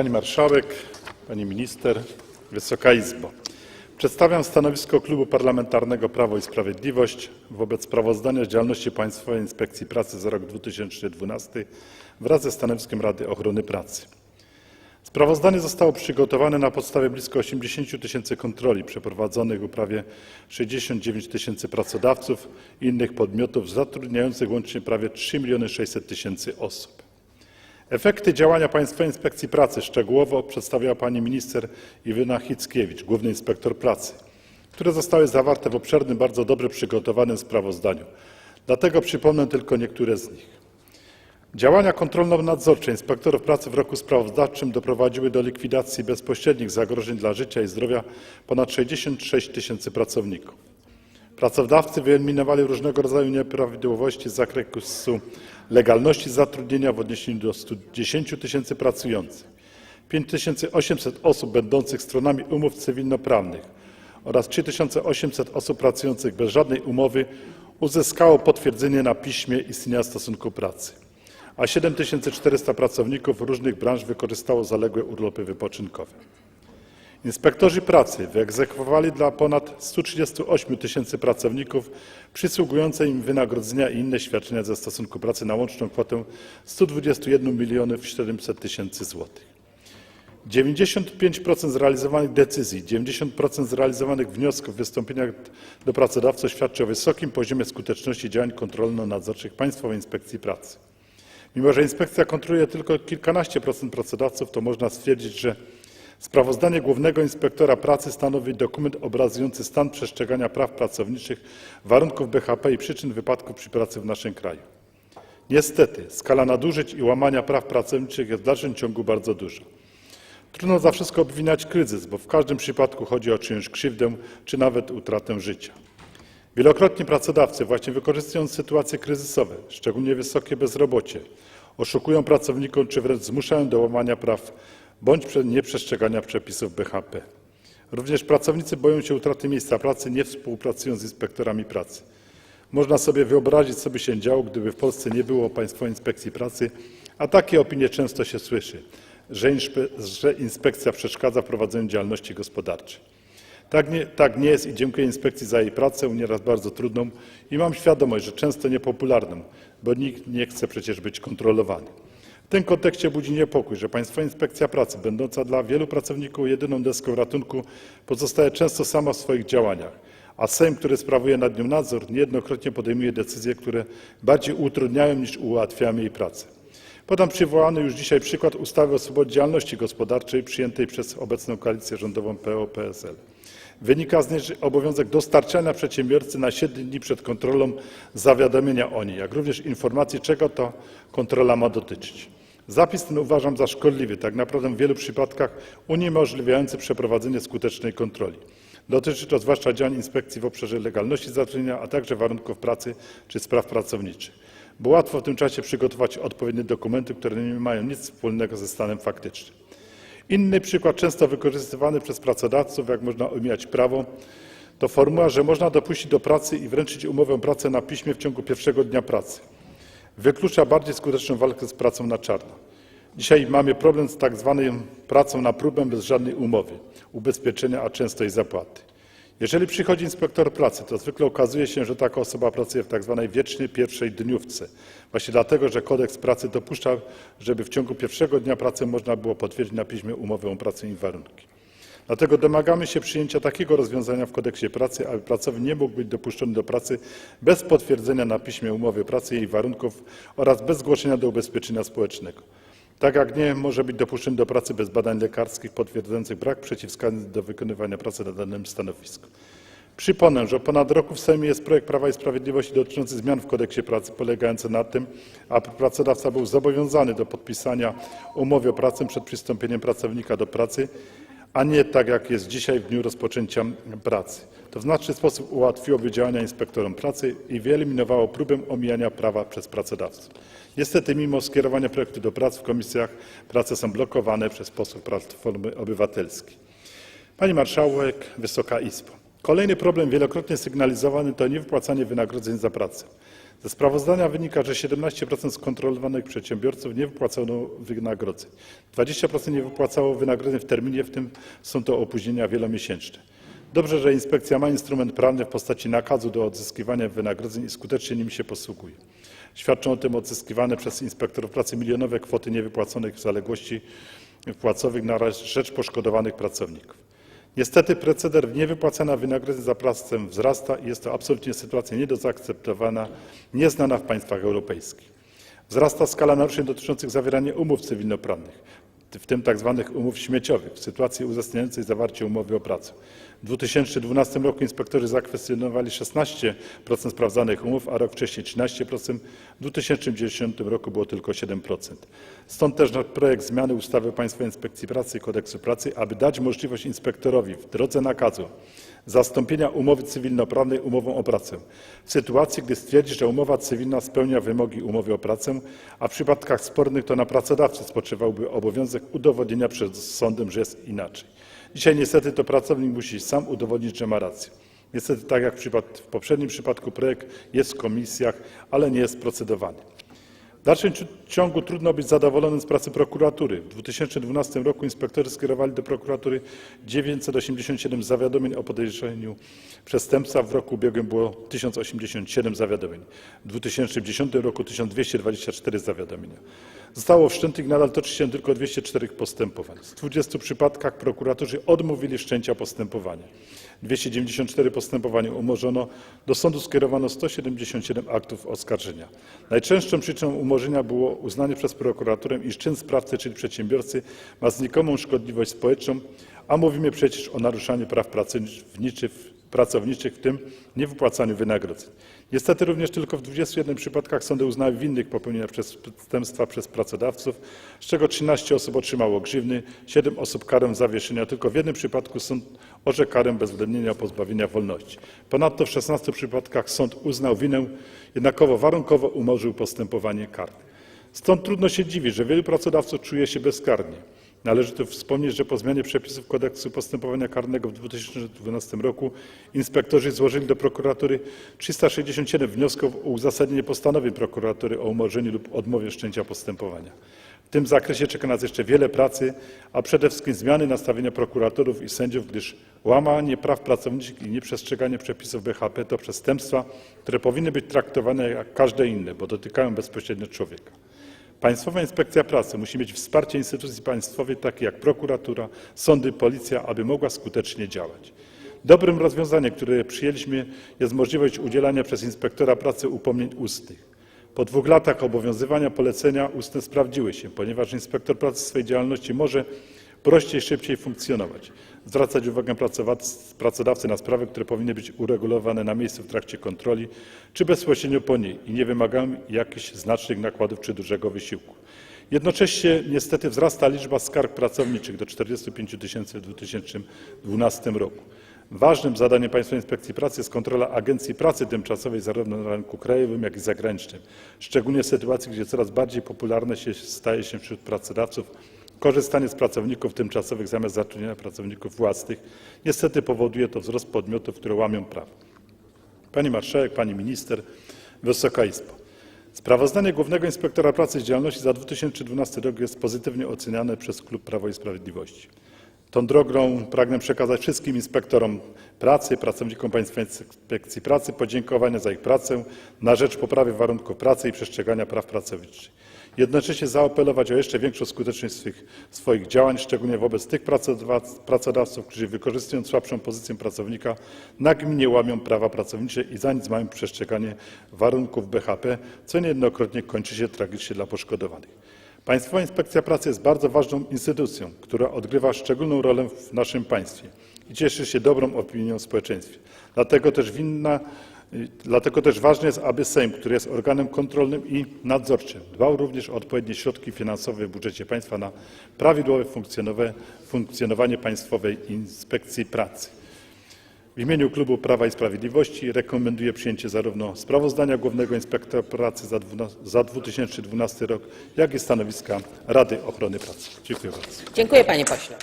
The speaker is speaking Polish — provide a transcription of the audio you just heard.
Pani Marszałek, Pani Minister, Wysoka Izbo. Przedstawiam stanowisko Klubu Parlamentarnego Prawo i Sprawiedliwość wobec sprawozdania z działalności Państwowej Inspekcji Pracy za rok 2012 wraz ze stanowiskiem Rady Ochrony Pracy. Sprawozdanie zostało przygotowane na podstawie blisko 80 tysięcy kontroli przeprowadzonych u prawie 69 tysięcy pracodawców i innych podmiotów zatrudniających łącznie prawie 3 miliony 600 tysięcy osób. Efekty działania Państwowej Inspekcji Pracy szczegółowo przedstawiła pani minister Iwona Hickiewicz, główny inspektor pracy, które zostały zawarte w obszernym, bardzo dobrze przygotowanym sprawozdaniu. Dlatego przypomnę tylko niektóre z nich. Działania kontrolno-nadzorcze inspektorów pracy w roku sprawozdawczym doprowadziły do likwidacji bezpośrednich zagrożeń dla życia i zdrowia ponad 66 tysięcy pracowników. Pracodawcy wyeliminowali różnego rodzaju nieprawidłowości z zakresu legalności zatrudnienia w odniesieniu do 110 tysięcy pracujących, 5800 osób będących stronami umów cywilnoprawnych oraz 3800 osób pracujących bez żadnej umowy uzyskało potwierdzenie na piśmie istnienia stosunku pracy, a 7400 pracowników różnych branż wykorzystało zaległe urlopy wypoczynkowe. Inspektorzy pracy wyegzekwowali dla ponad 138 tysięcy pracowników przysługujące im wynagrodzenia i inne świadczenia ze stosunku pracy na łączną kwotę 121 milionów 700 tysięcy złotych. 95% zrealizowanych decyzji, 90% zrealizowanych wniosków w wystąpieniach do pracodawców świadczy o wysokim poziomie skuteczności działań kontrolno-nadzorczych Państwowej Inspekcji Pracy. Mimo, że inspekcja kontroluje tylko kilkanaście procent pracodawców, to można stwierdzić, że Sprawozdanie głównego inspektora pracy stanowi dokument obrazujący stan przestrzegania praw pracowniczych, warunków BHP i przyczyn wypadków przy pracy w naszym kraju. Niestety skala nadużyć i łamania praw pracowniczych jest w dalszym ciągu bardzo duża. Trudno za wszystko obwiniać kryzys, bo w każdym przypadku chodzi o czyjąś krzywdę czy nawet utratę życia. Wielokrotnie pracodawcy, właśnie wykorzystując sytuacje kryzysowe, szczególnie wysokie bezrobocie, oszukują pracowników czy wręcz zmuszają do łamania praw bądź nieprzestrzegania przepisów BHP. Również pracownicy boją się utraty miejsca pracy, nie współpracują z inspektorami pracy. Można sobie wyobrazić, co by się działo, gdyby w Polsce nie było Państwowej Inspekcji Pracy, a takie opinie często się słyszy, że, że inspekcja przeszkadza w prowadzeniu działalności gospodarczej. Tak nie, tak nie jest i dziękuję inspekcji za jej pracę, nieraz bardzo trudną i mam świadomość, że często niepopularną, bo nikt nie chce przecież być kontrolowany. Tym kontekście budzi niepokój, że Państwowa Inspekcja Pracy, będąca dla wielu pracowników jedyną deską ratunku, pozostaje często sama w swoich działaniach, a Sejm, który sprawuje nad nią nadzór, niejednokrotnie podejmuje decyzje, które bardziej utrudniają niż ułatwiają jej pracę. Podam przywołany już dzisiaj przykład ustawy o swobodzie działalności gospodarczej przyjętej przez obecną koalicję rządową PO-PSL. Wynika z niej obowiązek dostarczania przedsiębiorcy na 7 dni przed kontrolą zawiadomienia o niej, jak również informacji, czego to kontrola ma dotyczyć. Zapis ten uważam za szkodliwy, tak naprawdę w wielu przypadkach uniemożliwiający przeprowadzenie skutecznej kontroli. Dotyczy to zwłaszcza działań inspekcji w obszarze legalności zatrudnienia, a także warunków pracy czy spraw pracowniczych, bo łatwo w tym czasie przygotować odpowiednie dokumenty, które nie mają nic wspólnego ze stanem faktycznym. Inny przykład, często wykorzystywany przez pracodawców, jak można omijać prawo, to formuła, że można dopuścić do pracy i wręczyć umowę pracy na piśmie w ciągu pierwszego dnia pracy. Wyklucza bardziej skuteczną walkę z pracą na czarno. Dzisiaj mamy problem z tak zwaną pracą na próbę bez żadnej umowy, ubezpieczenia, a często i zapłaty. Jeżeli przychodzi inspektor pracy, to zwykle okazuje się, że taka osoba pracuje w tak zwanej wiecznej pierwszej dniówce. Właśnie dlatego, że kodeks pracy dopuszcza, żeby w ciągu pierwszego dnia pracy można było potwierdzić na piśmie umowę o pracę i warunki. Dlatego domagamy się przyjęcia takiego rozwiązania w kodeksie pracy, aby pracownik nie mógł być dopuszczony do pracy bez potwierdzenia na piśmie umowy pracy i jej warunków oraz bez zgłoszenia do ubezpieczenia społecznego. Tak jak nie może być dopuszczony do pracy bez badań lekarskich potwierdzających brak przeciwwskazań do wykonywania pracy na danym stanowisku. Przypomnę, że ponad roku w Sejmie jest projekt Prawa i Sprawiedliwości dotyczący zmian w kodeksie pracy, polegający na tym, aby pracodawca był zobowiązany do podpisania umowy o pracę przed przystąpieniem pracownika do pracy, a nie tak jak jest dzisiaj w dniu rozpoczęcia pracy. To w znaczny sposób ułatwiłoby działania inspektorom pracy i wyeliminowało próbę omijania prawa przez pracodawców. Niestety mimo skierowania projektu do prac w komisjach prace są blokowane przez posłów Platformy Obywatelskiej. Pani Marszałek, Wysoka Izbo. Kolejny problem wielokrotnie sygnalizowany to niewypłacanie wynagrodzeń za pracę. Ze sprawozdania wynika, że 17% skontrolowanych przedsiębiorców nie wypłacono wynagrodzeń. 20% nie wypłacało wynagrodzeń w terminie, w tym są to opóźnienia wielomiesięczne. Dobrze, że inspekcja ma instrument prawny w postaci nakazu do odzyskiwania wynagrodzeń i skutecznie nim się posługuje. Świadczą o tym odzyskiwane przez inspektorów pracy milionowe kwoty niewypłaconych zaległości płacowych na rzecz poszkodowanych pracowników. Niestety proceder niewypłacania wynagrodzeń za pracę wzrasta i jest to absolutnie sytuacja nie do zaakceptowania, nieznana w państwach europejskich. Wzrasta skala naruszeń dotyczących zawierania umów cywilnoprawnych, w tym tzw. umów śmieciowych, w sytuacji uzasadniającej zawarcie umowy o pracę. W 2012 roku inspektorzy zakwestionowali 16% sprawdzanych umów, a rok wcześniej 13%. W 2010 roku było tylko 7%. Stąd też projekt zmiany ustawy o Państwowej Inspekcji Pracy i Kodeksu Pracy, aby dać możliwość inspektorowi w drodze nakazu zastąpienia umowy cywilnoprawnej umową o pracę w sytuacji, gdy stwierdzi, że umowa cywilna spełnia wymogi umowy o pracę, a w przypadkach spornych to na pracodawcy spoczywałby obowiązek udowodnienia przed sądem, że jest inaczej. Dzisiaj niestety to pracownik musi sam udowodnić, że ma rację. Niestety tak jak w, poprzednim przypadku projekt jest w komisjach, ale nie jest procedowany. W dalszym ci- ciągu trudno być zadowolonym z pracy prokuratury. W 2012 roku inspektorzy skierowali do prokuratury 987 zawiadomień o podejrzeniu przestępstwa. W roku ubiegłym było 1087 zawiadomień. W 2010 roku 1224 zawiadomienia. Zostało wszczętych nadal toczy się tylko 204 postępowań. W 20 przypadkach prokuratorzy odmówili wszczęcia postępowania. 294 postępowania umorzono, do sądu skierowano 177 aktów oskarżenia. Najczęstszą przyczyną umorzenia było uznanie przez prokuraturę, iż czyn sprawcy, czyli przedsiębiorcy, ma znikomą szkodliwość społeczną, a mówimy przecież o naruszaniu praw pracowniczych, pracowniczych, w tym niewypłacaniu wynagrodzeń. Niestety również tylko w 21 przypadkach sądy uznały winnych popełnienia przestępstwa przez pracodawców, z czego 13 osób otrzymało grzywny, 7 osób karę zawieszenia. Tylko w jednym przypadku sąd orzekł karę bezwzględnienia pozbawienia wolności. Ponadto w 16 przypadkach sąd uznał winę, jednakowo warunkowo umorzył postępowanie karne. Stąd trudno się dziwić, że wielu pracodawców czuje się bezkarnie. Należy tu wspomnieć, że po zmianie przepisów kodeksu postępowania karnego w 2012 roku inspektorzy złożyli do prokuratury 367 wniosków o uzasadnienie postanowień prokuratury o umorzeniu lub odmowie wszczęcia postępowania. W tym zakresie czeka nas jeszcze wiele pracy, a przede wszystkim zmiany nastawienia prokuratorów i sędziów, gdyż łamanie praw pracowniczych i nieprzestrzeganie przepisów BHP to przestępstwa, które powinny być traktowane jak każde inne, bo dotykają bezpośrednio człowieka. Państwowa Inspekcja Pracy musi mieć wsparcie instytucji państwowych takich jak prokuratura, sądy, policja, aby mogła skutecznie działać. Dobrym rozwiązaniem, które przyjęliśmy, jest możliwość udzielania przez inspektora pracy upomnień ustnych. Po dwóch latach obowiązywania polecenia ustne sprawdziły się, ponieważ inspektor pracy w swojej działalności może prościej, szybciej funkcjonować, zwracać uwagę pracodawcy na sprawy, które powinny być uregulowane na miejscu w trakcie kontroli czy bezpośrednio po niej i nie wymagają jakichś znacznych nakładów czy dużego wysiłku. Jednocześnie niestety wzrasta liczba skarg pracowniczych do 45 tysięcy w 2012 roku. Ważnym zadaniem Państwowej Inspekcji Pracy jest kontrola agencji pracy tymczasowej zarówno na rynku krajowym, jak i zagranicznym, szczególnie w sytuacji, gdzie coraz bardziej popularne się, staje się wśród pracodawców korzystanie z pracowników tymczasowych zamiast zatrudniania pracowników własnych. Niestety powoduje to wzrost podmiotów, które łamią prawo. Pani Marszałek, Pani Minister, Wysoka Izbo. Sprawozdanie Głównego Inspektora Pracy z działalności za 2012 rok jest pozytywnie oceniane przez Klub Prawo i Sprawiedliwość. Tą drogą pragnę przekazać wszystkim inspektorom pracy, pracownikom Państwowej Inspekcji Pracy podziękowania za ich pracę na rzecz poprawy warunków pracy i przestrzegania praw pracowniczych. Jednocześnie zaapelować o jeszcze większą skuteczność swych, swoich działań, szczególnie wobec tych pracodaw- pracodawców, którzy wykorzystując słabszą pozycję pracownika nagminnie łamią prawa pracownicze i za nic mają przestrzeganie warunków BHP, co niejednokrotnie kończy się tragicznie dla poszkodowanych. Państwowa Inspekcja Pracy jest bardzo ważną instytucją, która odgrywa szczególną rolę w naszym państwie i cieszy się dobrą opinią w społeczeństwie. Dlatego też y, ważne jest, aby Sejm, który jest organem kontrolnym i nadzorczym, dbał również o odpowiednie środki finansowe w budżecie państwa na prawidłowe funkcjonowanie Państwowej Inspekcji Pracy. Imieniu Klubu Prawa i Sprawiedliwości rekomenduję przyjęcie zarówno sprawozdania Głównego Inspektora Pracy za 2012 rok, jak i stanowiska Rady Ochrony Pracy. Dziękuję bardzo. Dziękuję panie pośle.